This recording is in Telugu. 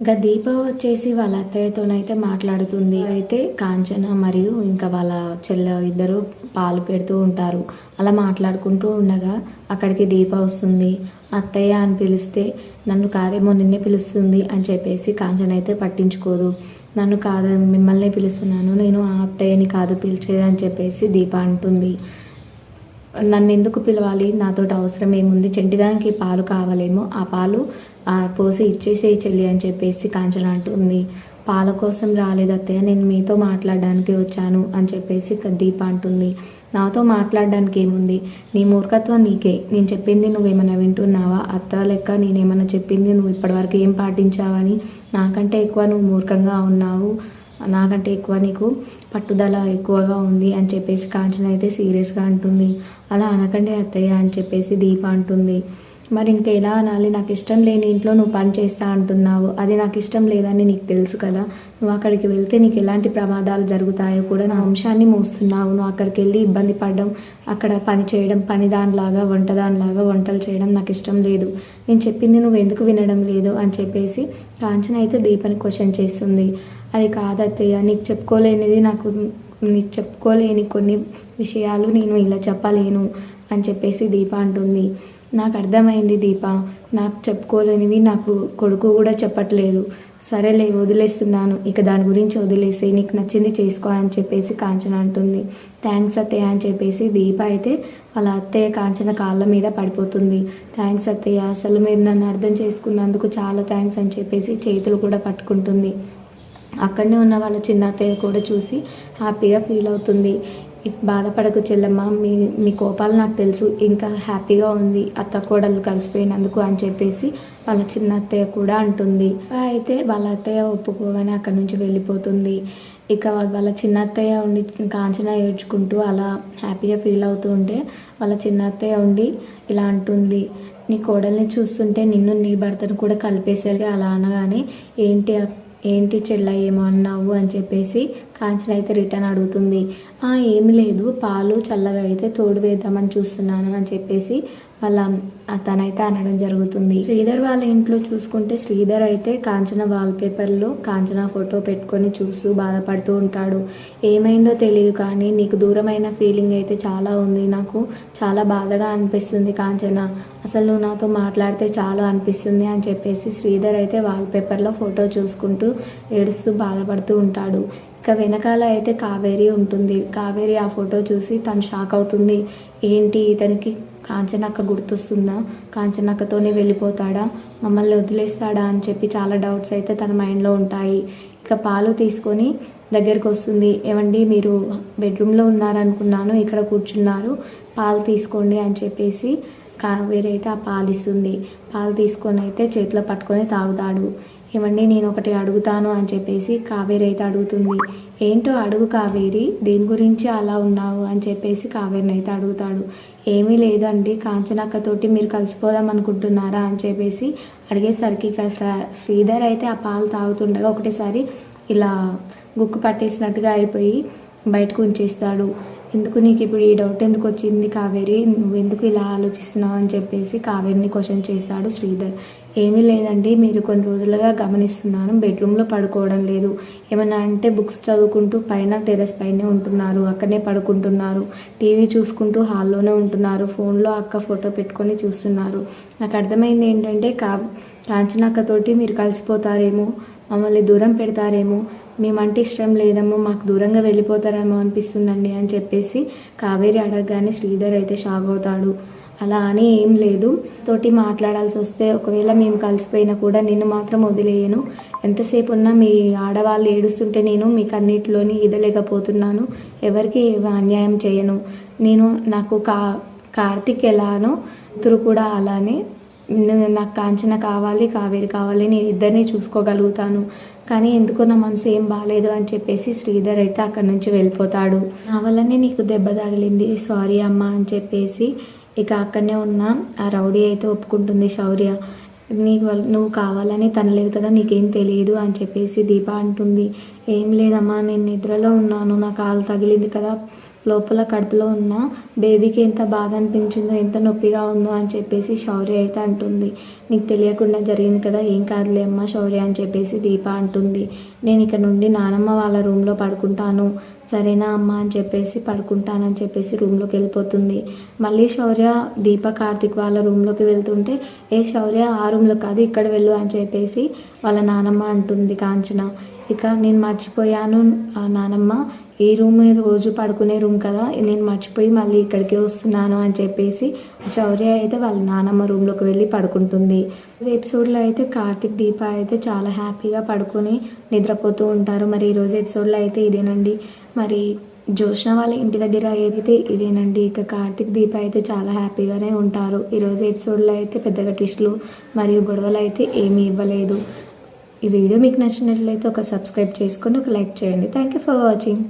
ఇంకా దీప వచ్చేసి వాళ్ళ అత్తయ్యతోనైతే మాట్లాడుతుంది. అయితే కాంచన మరియు ఇంకా వాళ్ళ చెల్ల ఇద్దరు పాలు పెడుతూ ఉంటారు. అలా మాట్లాడుకుంటూ ఉండగా అక్కడికి దీప వస్తుంది. అత్తయ్య అని పిలిస్తే నన్ను కాదేమో నిన్నే పిలుస్తుంది అని చెప్పేసి కాంచన అయితే పట్టించుకోదు. నన్ను కాదు మిమ్మల్ని పిలుస్తున్నాను. నేను ఆ అత్తయ్యని కాదు పిలిచేది అని చెప్పేసి దీప అంటుంది. నన్ను ఎందుకు పిలవాలి? నాతోటి అవసరం ఏముంది? చెంటిదానికి పాలు కావాలేమో. ఆ పాలు పోసి ఇచ్చేసేయి చెల్లి అని చెప్పేసి కాంచన అంటుంది. పాల కోసం రాలేదు అత్తయ్య నేను మీతో మాట్లాడడానికి వచ్చాను అని చెప్పేసి దీప అంటుంది. నాతో మాట్లాడడానికి ఏముంది? నీ మూర్ఖత్వం నీకే. నేను చెప్పింది నువ్వేమైనా వింటున్నావా? అత్త లెక్క నేనేమైనా చెప్పింది నువ్వు ఇప్పటివరకు ఏం పాటించావని? నాకంటే ఎక్కువ నువ్వు మూర్ఖంగా ఉన్నావు. నాకంటే ఎక్కువ నీకు పట్టుదల ఎక్కువగా ఉంది అని చెప్పేసి కాంచన అయితే సీరియస్గా అంటుంది. అలా అనకండి అత్తయ్య అని చెప్పేసి దీప అంటుంది. మరి ఇంకా ఎలా అనాలి? నాకు ఇష్టం లేని ఇంట్లో నువ్వు పని చేస్తా అంటున్నావు. అది నాకు ఇష్టం లేదని నీకు తెలుసు కదా. నువ్వు అక్కడికి వెళ్తే నీకు ఎలాంటి ప్రమాదాలు జరుగుతాయో కూడా నా వంశాన్ని మోస్తున్నావు. నువ్వు అక్కడికి వెళ్ళి ఇబ్బంది పడడం అక్కడ పని చేయడం పని దానిలాగా వంట దానిలాగా వంటలు చేయడం నాకు ఇష్టం లేదు. నేను చెప్పింది నువ్వు ఎందుకు వినడం లేదు అని చెప్పేసి కాంచన అయితే దీపని క్వశ్చన్ చేస్తుంది. అది కాదత్తయ్య నీకు చెప్పుకోలేనిది నాకు నీకు చెప్పుకోలేని కొన్ని విషయాలు నేను ఇలా చెప్పలేను అని చెప్పేసి దీప అంటుంది. నాకు అర్థమైంది దీప. నాకు చెప్పుకోలేనివి నాకు కొడుకు కూడా చెప్పట్లేదు. సరేలే వదిలేస్తున్నాను. ఇక దాని గురించి వదిలేసి నీకు నచ్చింది చేసుకో అని చెప్పేసి కాంచన అంటుంది. థ్యాంక్స్ అత్తయ్య అని చెప్పేసి దీప అయితే వాళ్ళ అత్తయ్య కాంచన కాళ్ళ మీద పడిపోతుంది. థ్యాంక్స్ అత్తయ్య అసలు మీరు నన్ను అర్థం చేసుకున్నందుకు చాలా థ్యాంక్స్ అని చెప్పేసి చేతులు కూడా పట్టుకుంటుంది. అక్కడనే ఉన్న వాళ్ళ చిన్న అత్తయ్య కూడా చూసి హ్యాపీగా ఫీల్ అవుతుంది. బాధపడకు చెల్లమ్మ మీ మీ కోపాలు నాకు తెలుసు ఇంకా హ్యాపీగా ఉంది అత్త కోడలు కలిసిపోయినందుకు అని చెప్పేసి వాళ్ళ చిన్న అత్తయ్య కూడా అంటుంది. అయితే వాళ్ళ అత్తయ్య ఒప్పుకోగానే అక్కడి నుంచి వెళ్ళిపోతుంది. ఇక వాళ్ళ చిన్న అత్తయ్య ఉండి కాంచన ఏడ్చుకుంటూ అలా హ్యాపీగా ఫీల్ అవుతూ ఉంటే వాళ్ళ చిన్న అత్తయ్య ఉండి ఇలా అంటుంది నీ కోడల్ని చూస్తుంటే నిన్ను నీ భర్తను కూడా కలిపేసేది అలా అనగానే ఏంటి ఏంటి చెల్ల ఏమో అన్నావు అని చెప్పేసి కాంచన అయితే రిటర్న్ అడుగుతుంది. ఏం ఏమి లేదు పాలు చల్లగా అయితే తోడు వేద్దామని చూస్తున్నాను అని చెప్పేసి వాళ్ళ తనైతే అనడం జరుగుతుంది. శ్రీధర్ వాళ్ళ ఇంట్లో చూసుకుంటే శ్రీధర్ అయితే కాంచన వాల్ పేపర్లో కాంచన ఫోటో పెట్టుకొని చూస్తూ బాధపడుతూ ఉంటాడు. ఏమైందో తెలియదు కానీ నీకు దూరమైన ఫీలింగ్ అయితే చాలా ఉంది. నాకు చాలా బాధగా అనిపిస్తుంది కాంచన. అసలు నువ్వు నాతో మాట్లాడితే చాలా అనిపిస్తుంది అని చెప్పేసి శ్రీధర్ అయితే వాల్ పేపర్లో ఫోటో చూసుకుంటూ ఏడుస్తూ బాధపడుతూ ఉంటాడు. ఇక వెనకాల అయితే కావేరి ఉంటుంది. కావేరి ఆ ఫోటో చూసి తను షాక్ అవుతుంది. ఏంటి ఇతనికి కాంచనక్క గుర్తొస్తుందా? కాంచనక్కతోనే వెళ్ళిపోతాడా? మమ్మల్ని వదిలేస్తాడా? అని చెప్పి చాలా డౌట్స్ అయితే తన మైండ్లో ఉంటాయి. ఇక పాలు తీసుకొని దగ్గరికి వస్తుంది. ఏమండి మీరు బెడ్రూమ్లో ఉన్నారనుకున్నాను ఇక్కడ కూర్చున్నారు పాలు తీసుకోండి అని చెప్పేసి కావేరి అయితే ఆ పాలు ఇస్తుంది. పాలు తీసుకొని అయితే చేతిలో పట్టుకొని తాగుతాడు. ఏమండి నేను ఒకటి అడుగుతాను అని చెప్పేసి కావేరి అయితే అడుగుతుంది. ఏంటో అడుగు కావేరి దేని గురించి అలా ఉన్నావు అని చెప్పేసి కావేరిని అయితే అడుగుతాడు. ఏమీ లేదండి కాంచనక్కతోటి మీరు కలిసిపోదాం అనుకుంటున్నారా అని చెప్పేసి అడిగేసరికి ఇక శ్రీధర్ అయితే ఆ పాలు తాగుతుండగా ఒకటేసారి ఇలా గుక్కు పట్టేసినట్టుగా అయిపోయి బయటకు ఉంచేస్తాడు. ఎందుకు నీకు ఇప్పుడు ఈ డౌట్ ఎందుకు వచ్చింది కావేరి? నువ్వు ఎందుకు ఇలా ఆలోచిస్తున్నావు అని చెప్పేసి కావేరిని క్వశ్చన్ చేస్తాడు శ్రీధర్. ఏమీ లేదండి. మీరు కొన్ని రోజులుగా గమనిస్తున్నాను. బెడ్రూమ్లో పడుకోవడం లేదు. ఏమన్నా అంటే బుక్స్ చదువుకుంటూ పైన టెర్రస్ పైనే ఉంటున్నారు. అక్కడనే పడుకుంటున్నారు. టీవీ చూసుకుంటూ హాల్లోనే ఉంటున్నారు. ఫోన్లో అక్క ఫోటో పెట్టుకొని చూస్తున్నారు. నాకు అర్థమైంది ఏంటంటే కా కాంచనక్కతోటి మీరు కలిసిపోతారేమో మమ్మల్ని దూరం పెడతారేమో మేమంటే ఇష్టం లేదేమో మాకు దూరంగా వెళ్ళిపోతారేమో అనిపిస్తుందండి అని చెప్పేసి కావేరి అడగగానే శ్రీధర్ అయితే షాక్ అవుతాడు. అలా అని ఏం లేదు. తోటి మాట్లాడాల్సి వస్తే ఒకవేళ మేము కలిసిపోయినా కూడా నిన్ను మాత్రం వదిలేయను. ఎంతసేపు ఉన్నా మీ ఆడవాళ్ళు ఏడుస్తుంటే నేను మీకు అన్నిటిలోని ఇదలేకపోతున్నాను ఎవరికి అన్యాయం చేయను. నేను నాకు కా కార్తిక్ ఎలానో ఇద్దరు కూడా అలానే. నాకు కాంచన కావాలి కావేరి కావాలి నేను ఇద్దరిని చూసుకోగలుగుతాను. కానీ ఎందుకో నా మనసు ఏం బాగాలేదు అని చెప్పేసి శ్రీధర్ అయితే అక్కడి నుంచి వెళ్ళిపోతాడు. నా వల్లనే నీకు దెబ్బ తగిలింది. సారీ అమ్మ అని చెప్పేసి ఇక అక్కడనే ఉన్న. ఆ రౌడీ అయితే ఒప్పుకుంటుంది శౌర్య. నీకు నువ్వు కావాలని తనలేదు కదా నీకేం తెలియదు అని చెప్పేసి దీప అంటుంది. ఏం లేదమ్మా నేను నిద్రలో ఉన్నాను నా కాలు తగిలింది కదా. లోపల కడుపులో ఉన్న బేబీకి ఎంత బాధ అనిపించిందో ఎంత నొప్పిగా ఉందో అని చెప్పేసి శౌర్య అయితే అంటుంది. నీకు తెలియకుండా జరిగింది కదా ఏం కాదులే అమ్మ శౌర్య అని చెప్పేసి దీప అంటుంది. నేను ఇక్కడ నుండి నానమ్మ వాళ్ళ రూమ్లో పడుకుంటాను. సరేనా అమ్మ అని చెప్పేసి పడుకుంటానని చెప్పేసి రూమ్లోకి వెళ్ళిపోతుంది. మళ్ళీ శౌర్య దీప కార్తిక్ వాళ్ళ రూమ్లోకి వెళ్తుంటే ఏ శౌర్య ఆ రూమ్లో కాదు ఇక్కడ వెళ్ళు అని చెప్పేసి వాళ్ళ నానమ్మ అంటుంది కాంచన. ఇక నేను మర్చిపోయాను ఆ నానమ్మ. ఈ రూమ్ రోజు పడుకునే రూమ్ కదా నేను మర్చిపోయి మళ్ళీ ఇక్కడికే వస్తున్నాను అని చెప్పేసి శౌర్య అయితే వాళ్ళ నానమ్మ రూమ్లోకి వెళ్ళి పడుకుంటుంది. ఈ ఎపిసోడ్లో అయితే కార్తిక్ దీప అయితే చాలా హ్యాపీగా పడుకొని నిద్రపోతూ ఉంటారు. మరి ఈరోజు ఎపిసోడ్లో అయితే ఇదేనండి. మరి జోష్న వాళ్ళ ఇంటి దగ్గర ఏదైతే ఇదేనండి ఇక కార్తిక్ దీప అయితే చాలా హ్యాపీగానే ఉంటారు. ఈరోజు ఎపిసోడ్లో అయితే పెద్దగా ట్విస్టులు మరియు గొడవలు అయితే ఏమీ ఇవ్వలేదు. ఈ వీడియో మీకు నచ్చినట్లయితే ఒక సబ్స్క్రైబ్ చేసుకొని ఒక లైక్ చేయండి. Thank you for watching